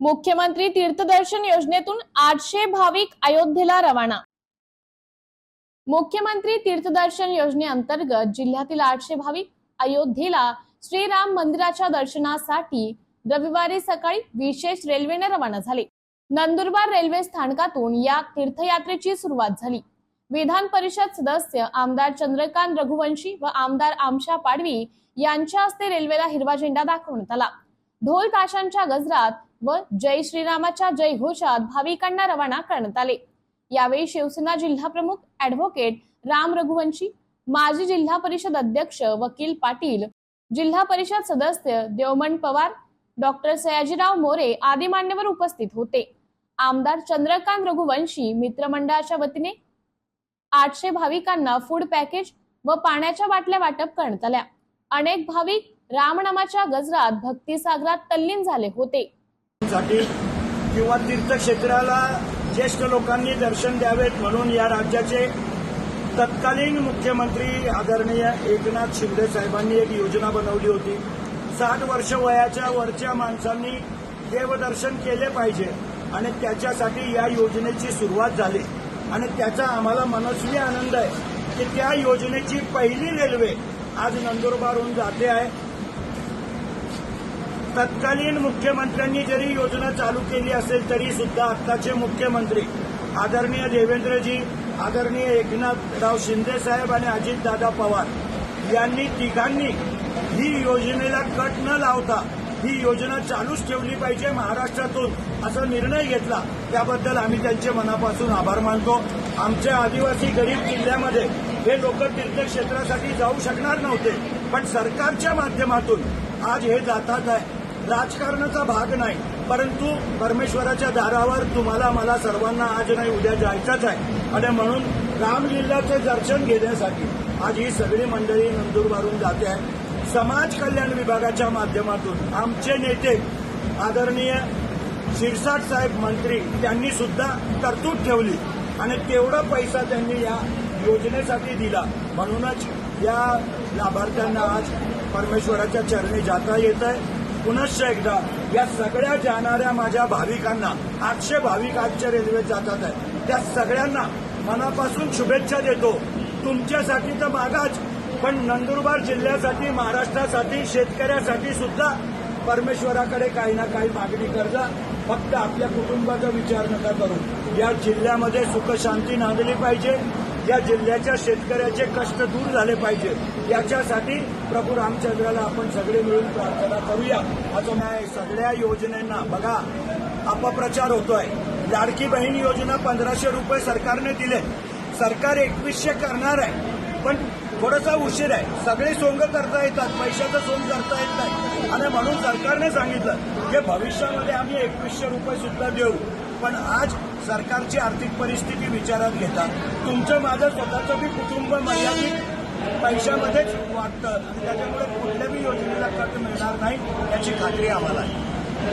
मुख्यमंत्री तीर्थदर्शन योजनेतून आठशे भाविक अयोध्येला रवाना. मुख्यमंत्री तीर्थदर्शन योजनेअंतर्गत जिल्ह्यातील आठशे भाविक अयोध्येला श्रीराम मंदिराच्या दर्शनासाठी रविवारी सकाळी विशेष रेल्वेने रवाना झाले. नंदुरबार रेल्वे स्थानकातून या तीर्थयात्रेची सुरुवात झाली. विधान परिषद सदस्य आमदार चंद्रकांत रघुवंशी व आमदार आमशा पाडवी यांच्या हस्ते रेल्वेला हिरवा झेंडा दाखवण्यात आला. ढोल ताशांच्या गजरात व जय श्रीरामाच्या जय घोषात भाविकांना रवाना करण्यात आले. यावेळी शिवसेना जिल्हा प्रमुख ऍडव्होकेट राम रघुवंशी माजी जिल्हा परिषद अध्यक्ष वकील पाटील जिल्हा परिषद सदस्य देवमन पवार डॉक्टर सयाजीराव मोरे आदी मान्यवर उपस्थित होते. आमदार चंद्रकांत रघुवंशी मित्रमंडळाच्या वतीने आठशे भाविकांना फूड पॅकेज व पाण्याच्या बाटल्या वाटप करण्यात आल्या. अनेक भाविक रामनामाच्या गजरात भक्तिसागरात तल्लीन झाले होते. साठी किंवा तीर्थक्षेत्राला ज्येष्ठ लोकांनी दर्शन द्यावेत म्हणून या राज्याचे तत्कालीन मुख्यमंत्री आदरणीय एकनाथ शिंदे साहेबांनी एक योजना बनवली होती. साठ वर्ष वयाच्या वरच्या माणसांनी देवदर्शन केले पाहिजे आणि त्याच्यासाठी या योजनेची सुरुवात झाली. आणि त्याचा आम्हाला मनस्वी आनंद आहे की त्या योजनेची पहिली रेल्वे आज नंदुरबारहून जाते आहे. तत्कालीन मुख्यमंत्र्यांनी जरी योजना चालू केली असेल तरी सुद्धा आत्ताचे मुख्यमंत्री आदरणीय देवेंद्रजी आदरणीय एकनाथराव शिंदे साहेब आणि अजितदादा पवार यांनी तिघांनी ही योजनेला कट न लावता ही योजना चालूच ठेवली पाहिजे महाराष्ट्रातून असा निर्णय घेतला. त्याबद्दल आम्ही त्यांचे मनापासून आभार मानतो. आमच्या आदिवासी गरीब जिल्ह्यामध्ये हे लोक तीर्थक्षेत्रासाठी जाऊ शकणार नव्हते पण सरकारच्या माध्यमातून आज हे जातात आहे. राजकारणाचा भाग नाही परंतु परमेश्वराच्या दारावर तुम्हाला मला सर्वांना आज नाही उद्या जायचंच आहे. आणि म्हणून रामलीलाचे दर्शन घेण्यासाठी आज ही सगळी मंडळी नंदुरबारून जाते आहे समाज कल्याण विभागाच्या माध्यमातून आमचे नेते आदरणीय शिरसाट साहेब मंत्री त्यांनी सुद्धा तरतूद ठेवली आणि तेवढा पैसा त्यांनी या योजनेसाठी दिला. म्हणूनच या लाभार्थ्यांना आज परमेश्वराच्या चरणी जाता येत आहे पुनश्च एकदा या सगळ्या जाणाऱ्या माझ्या भाविकांना आठशे भाविक आजच्या रेल्वेत जातात आहे त्या सगळ्यांना मनापासून शुभेच्छा देतो. तुमच्यासाठी तर मागाच पण नंदुरबार जिल्ह्यासाठी महाराष्ट्रासाठी शेतकऱ्यासाठी सुद्धा परमेश्वराकडे काही ना काही मागणी करजा. फक्त आपल्या कुटुंबाचा विचार नका करू. या जिल्ह्यामध्ये सुखशांती नांदली पाहिजे. या जिल्ह्याच्या शेतकऱ्याचे कष्ट दूर झाले पाहिजे. याच्यासाठी प्रभू रामचंद्राला आपण सगळे मिळून प्रार्थना करूया. असं नाही सगळ्या योजनेना. बघा अपप्रचार होतोय. लाडकी बहीण योजना पंधराशे रुपये सरकारने दिले. सरकार एकवीसशे करणार आहे. पण थोडासा उशीर आहे. सगळे सोंग करता येतात. पैशाचं सोंग करता येत नाही. आणि म्हणून सरकारने सांगितलं की भविष्यामध्ये आम्ही एकवीसशे रुपये सुद्धा देऊ. पण आज सरकारची आर्थिक परिस्थिती विचारात घेता. तुमचं माझं स्वतःचं बी कुटुंब मर्यादित पैशामध्येच वाटतं. आणि त्याच्यामुळे कुठल्याही योजनेला कर्ज मिळणार नाही याची खात्री आम्हाला आहे.